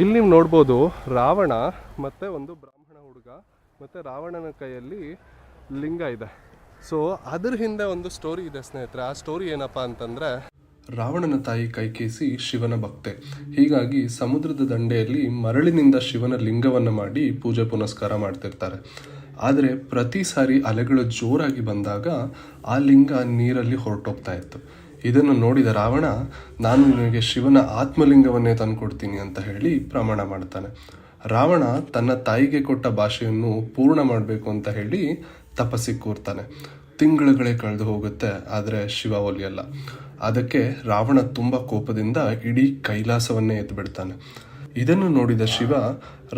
ಇಲ್ಲಿ ನೀವು ನೋಡ್ಬೋದು ರಾವಣ ಮತ್ತು ಒಂದು ಬ್ರಾಹ್ಮಣ ಹುಡುಗ ಮತ್ತು ರಾವಣನ ಕೈಯಲ್ಲಿ ಲಿಂಗ ಇದೆ. ಸೊ ಅದ್ರ ಹಿಂದೆ ಒಂದು ಸ್ಟೋರಿ ಇದೆ ಸ್ನೇಹಿತರೆ. ಆ ಸ್ಟೋರಿ ಏನಪ್ಪ ಅಂತಂದರೆ, ರಾವಣನ ತಾಯಿ ಕೈಕೇಸಿ ಶಿವನ ಭಕ್ತೆ. ಹೀಗಾಗಿ ಸಮುದ್ರದ ದಂಡೆಯಲ್ಲಿ ಮರಳಿನಿಂದ ಶಿವನ ಲಿಂಗವನ್ನು ಮಾಡಿ ಪೂಜೆ ಪುನಸ್ಕಾರ ಮಾಡ್ತಿರ್ತಾರೆ. ಆದರೆ ಪ್ರತಿ ಸಾರಿ ಅಲೆಗಳು ಜೋರಾಗಿ ಬಂದಾಗ ಆ ಲಿಂಗ ನೀರಲ್ಲಿ ಹೊರಟೋಗ್ತಾ ಇತ್ತು. ಇದನ್ನು ನೋಡಿದ ರಾವಣ, ನಾನು ನಿನಗೆ ಶಿವನ ಆತ್ಮಲಿಂಗವನ್ನೇ ತಂದುಕೊಡ್ತೀನಿ ಅಂತ ಹೇಳಿ ಪ್ರಮಾಣ ಮಾಡ್ತಾನೆ. ರಾವಣ ತನ್ನ ತಾಯಿಗೆ ಕೊಟ್ಟ ಭಾಷೆಯನ್ನು ಪೂರ್ಣ ಮಾಡಬೇಕು ಅಂತ ಹೇಳಿ ತಪಸ್ಸಿಗೆ ಕೂರ್ತಾನೆ. ತಿಂಗಳುಗಳೇ ಕಳೆದು ಹೋಗುತ್ತೆ, ಆದರೆ ಶಿವ ಒಲಿಯಲ್ಲ ಅದಕ್ಕೆ ರಾವಣ ತುಂಬ ಕೋಪದಿಂದ ಇಡೀ ಕೈಲಾಸವನ್ನೇ ಎದ್ದು ಬಿಡ್ತಾನೆ. ಇದನ್ನು ನೋಡಿದ ಶಿವ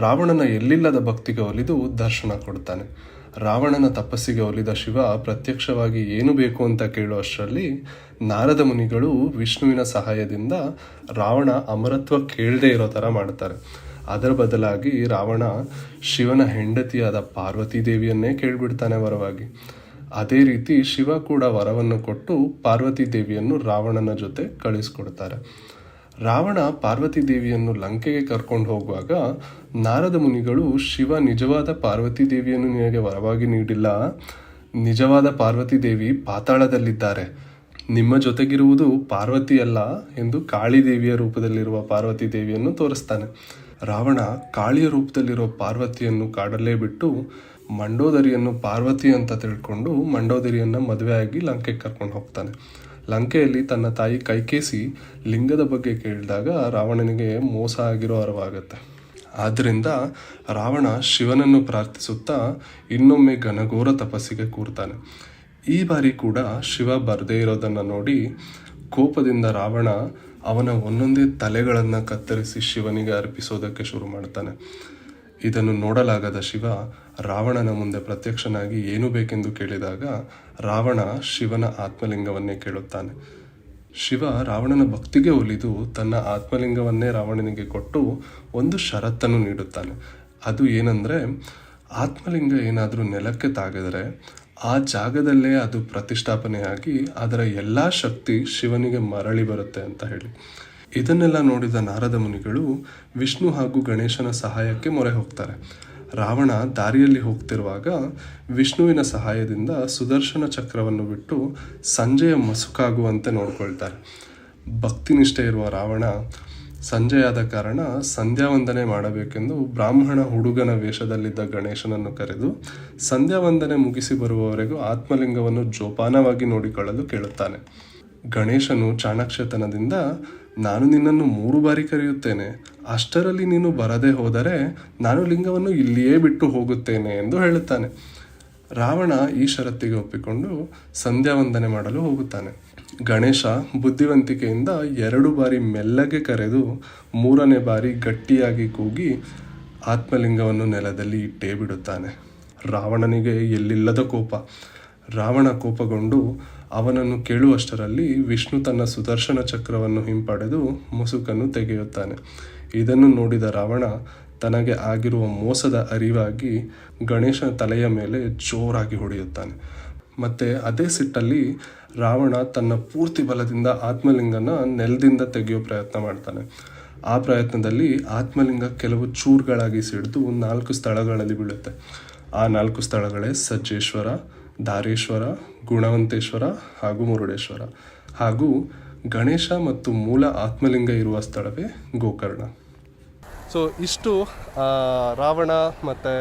ರಾವಣನ ಎಲ್ಲಿಲ್ಲದ ಭಕ್ತಿಗೆ ಒಲಿದು ದರ್ಶನ ಕೊಡ್ತಾನೆ. ರಾವಣನ ತಪಸ್ಸಿಗೆ ಒಲಿದ ಶಿವ ಪ್ರತ್ಯಕ್ಷವಾಗಿ ಏನು ಬೇಕು ಅಂತ ಕೇಳುವಷ್ಟರಲ್ಲಿ ನಾರದ ಮುನಿಗಳು ವಿಷ್ಣುವಿನ ಸಹಾಯದಿಂದ ರಾವಣ ಅಮರತ್ವ ಕೇಳದೇ ಇರೋ ಥರ ಮಾಡ್ತಾರೆ. ಅದರ ಬದಲಾಗಿ ರಾವಣ ಶಿವನ ಹೆಂಡತಿಯಾದ ಪಾರ್ವತಿ ದೇವಿಯನ್ನೇ ಕೇಳ್ಬಿಡ್ತಾನೆ ವರವಾಗಿ. ಅದೇ ರೀತಿ ಶಿವ ಕೂಡ ವರವನ್ನು ಕೊಟ್ಟು ಪಾರ್ವತಿ ದೇವಿಯನ್ನು ರಾವಣನ ಜೊತೆ ಕಳಿಸ್ಕೊಡ್ತಾರೆ. ರಾವಣ ಪಾರ್ವತಿ ದೇವಿಯನ್ನು ಲಂಕೆಗೆ ಕರ್ಕೊಂಡು ಹೋಗುವಾಗ ನಾರದ ಮುನಿಗಳು ಶಿವ ನಿಜವಾದ ಪಾರ್ವತಿ ದೇವಿಯನ್ನು ನಿನಗೆ ವರವಾಗಿ ನೀಡಿಲ್ಲ. ನಿಜವಾದ ಪಾರ್ವತಿ ದೇವಿ ಪಾತಾಳದಲ್ಲಿದ್ದಾರೆ. ನಿಮ್ಮ ಜೊತೆಗಿರುವುದು ಪಾರ್ವತಿಯಲ್ಲ ಎಂದು ಕಾಳಿ ದೇವಿಯ ರೂಪದಲ್ಲಿರುವ ಪಾರ್ವತಿ ದೇವಿಯನ್ನು ತೋರಿಸ್ತಾನೆ. ರಾವಣ ಕಾಳಿಯ ರೂಪದಲ್ಲಿರುವ ಪಾರ್ವತಿಯನ್ನು ಕಾಡಲ್ಲೇ ಬಿಟ್ಟು ಮಂಡೋದರಿಯನ್ನು ಪಾರ್ವತಿ ಅಂತ ತಿಳ್ಕೊಂಡು ಮಂಡೋದರಿಯನ್ನು ಮದುವೆಯಾಗಿ ಲಂಕೆಗೆ ಕರ್ಕೊಂಡು ಹೋಗ್ತಾನೆ. ಲಂಕೆಯಲ್ಲಿ ತನ್ನ ತಾಯಿ ಕೈಕೇಸಿ ಲಿಂಗದ ಬಗ್ಗೆ ಕೇಳಿದಾಗ ರಾವಣನಿಗೆ ಮೋಸ ಆಗಿರೋ ಅರಿವಾಗುತ್ತೆ. ಆದ್ದರಿಂದ ರಾವಣ ಶಿವನನ್ನು ಪ್ರಾರ್ಥಿಸುತ್ತಾ ಇನ್ನೊಮ್ಮೆ ಘನಘೋರ ತಪಸ್ಸಿಗೆ ಕೂರ್ತಾನೆ. ಈ ಬಾರಿ ಕೂಡ ಶಿವ ಬರದೇ ಇರೋದನ್ನು ನೋಡಿ ಕೋಪದಿಂದ ರಾವಣ ಅವನ ಒಂದೊಂದೇ ತಲೆಗಳನ್ನು ಕತ್ತರಿಸಿ ಶಿವನಿಗೆ ಅರ್ಪಿಸೋದಕ್ಕೆ ಶುರು ಮಾಡ್ತಾನೆ. ಇದನ್ನು ನೋಡಲಾಗದ ಶಿವ ರಾವಣನ ಮುಂದೆ ಪ್ರತ್ಯಕ್ಷನಾಗಿ ಏನು ಬೇಕೆಂದು ಕೇಳಿದಾಗ ರಾವಣ ಶಿವನ ಆತ್ಮಲಿಂಗವನ್ನೇ ಕೇಳುತ್ತಾನೆ. ಶಿವ ರಾವಣನ ಭಕ್ತಿಗೆ ಒಲಿದು ತನ್ನ ಆತ್ಮಲಿಂಗವನ್ನೇ ರಾವಣನಿಗೆ ಕೊಟ್ಟು ಒಂದು ಷರತ್ತನ್ನು ನೀಡುತ್ತಾನೆ. ಅದು ಏನಂದರೆ, ಆತ್ಮಲಿಂಗ ಏನಾದರೂ ನೆಲಕ್ಕೆ ತಾಗಿದರೆ ಆ ಜಾಗದಲ್ಲೇ ಅದು ಪ್ರತಿಷ್ಠಾಪನೆಯಾಗಿ ಅದರ ಎಲ್ಲ ಶಕ್ತಿ ಶಿವನಿಗೆ ಮರಳಿ ಬರುತ್ತೆ ಅಂತ ಹೇಳಿ. ಇದನ್ನೆಲ್ಲ ನೋಡಿದ ನಾರದ ಮುನಿಗಳು ವಿಷ್ಣು ಹಾಗೂ ಗಣೇಶನ ಸಹಾಯಕ್ಕೆ ಮೊರೆ ಹೋಗ್ತಾರೆ. ರಾವಣ ದಾರಿಯಲ್ಲಿ ಹೋಗ್ತಿರುವಾಗ ವಿಷ್ಣುವಿನ ಸಹಾಯದಿಂದ ಸುದರ್ಶನ ಚಕ್ರವನ್ನು ಬಿಟ್ಟು ಸಂಜೆಯ ಮಸುಕಾಗುವಂತೆ ನೋಡ್ಕೊಳ್ತಾರೆ. ಭಕ್ತಿನಿಷ್ಠೆ ಇರುವ ರಾವಣ ಸಂಜೆಯಾದ ಕಾರಣ ಸಂಧ್ಯಾ ವಂದನೆ ಮಾಡಬೇಕೆಂದು ಬ್ರಾಹ್ಮಣ ಹುಡುಗನ ವೇಷದಲ್ಲಿದ್ದ ಗಣೇಶನನ್ನು ಕರೆದು ಸಂಧ್ಯಾ ವಂದನೆ ಮುಗಿಸಿ ಬರುವವರೆಗೂ ಆತ್ಮಲಿಂಗವನ್ನು ಜೋಪಾನವಾಗಿ ನೋಡಿಕೊಳ್ಳಲು ಕೇಳುತ್ತಾನೆ. ಗಣೇಶನು ಚಾಣಾಕ್ಷತನದಿಂದ ನಾನು ನಿನ್ನನ್ನು ಮೂರು ಬಾರಿ ಕರೆಯುತ್ತೇನೆ. ಅಷ್ಟರಲ್ಲಿ ನೀನು ಬರದೆ ಹೋದರೆ ನಾನು ಲಿಂಗವನ್ನು ಇಲ್ಲಿಯೇ ಬಿಟ್ಟು ಹೋಗುತ್ತೇನೆ ಎಂದು ಹೇಳುತ್ತಾನೆ. ರಾವಣ ಈ ಷರತ್ತಿಗೆ ಒಪ್ಪಿಕೊಂಡು ಸಂಧ್ಯಾ ವಂದನೆ ಮಾಡಲು ಹೋಗುತ್ತಾನೆ. ಗಣೇಶ ಬುದ್ಧಿವಂತಿಕೆಯಿಂದ ಎರಡು ಬಾರಿ ಮೆಲ್ಲಗೆ ಕರೆದು ಮೂರನೇ ಬಾರಿ ಗಟ್ಟಿಯಾಗಿ ಕೂಗಿ ಆತ್ಮಲಿಂಗವನ್ನು ನೆಲದಲ್ಲಿ ಇಟ್ಟೇ ಬಿಡುತ್ತಾನೆ. ರಾವಣನಿಗೆ ಎಲ್ಲಿಲ್ಲದ ಕೋಪ. ರಾವಣ ಕೋಪಗೊಂಡು ಅವನನ್ನು ಕೇಳುವಷ್ಟರಲ್ಲಿ ವಿಷ್ಣು ತನ್ನ ಸುದರ್ಶನ ಚಕ್ರವನ್ನು ಹಿಂಪಡೆದು ಮುಸುಕನ್ನು ತೆಗೆಯುತ್ತಾನೆ. ಇದನ್ನು ನೋಡಿದ ರಾವಣ ತನಗೆ ಆಗಿರುವ ಮೋಸದ ಅರಿವಾಗಿ ಗಣೇಶನ ತಲೆಯ ಮೇಲೆ ಜೋರಾಗಿ ಹೊಡೆಯುತ್ತಾನೆ. ಮತ್ತೆ ಅದೇ ಸಿಟ್ಟಲ್ಲಿ ರಾವಣ ತನ್ನ ಪೂರ್ತಿ ಬಲದಿಂದ ಆತ್ಮಲಿಂಗನ ನೆಲದಿಂದ ತೆಗೆಯೋ ಪ್ರಯತ್ನ ಮಾಡ್ತಾನೆ. ಆ ಪ್ರಯತ್ನದಲ್ಲಿ ಆತ್ಮಲಿಂಗ ಕೆಲವು ಚೂರುಗಳಾಗಿ ಸಿಡಿದು ನಾಲ್ಕು ಸ್ಥಳಗಳಲ್ಲಿ ಬೀಳುತ್ತೆ. ಆ ನಾಲ್ಕು ಸ್ಥಳಗಳೇ ಸಜ್ಜೇಶ್ವರ ದಾರೇಶ್ವರ, ಗುಣವಂತೇಶ್ವರ ಹಾಗೂ ಮುರುಡೇಶ್ವರ ಹಾಗೂ ಗಣೇಶ ಮತ್ತು ಮೂಲ ಆತ್ಮಲಿಂಗ ಇರುವ ಸ್ಥಳವೇ ಗೋಕರ್ಣ. ಸೊ ಇಷ್ಟು ರಾವಣ ಮತ್ತು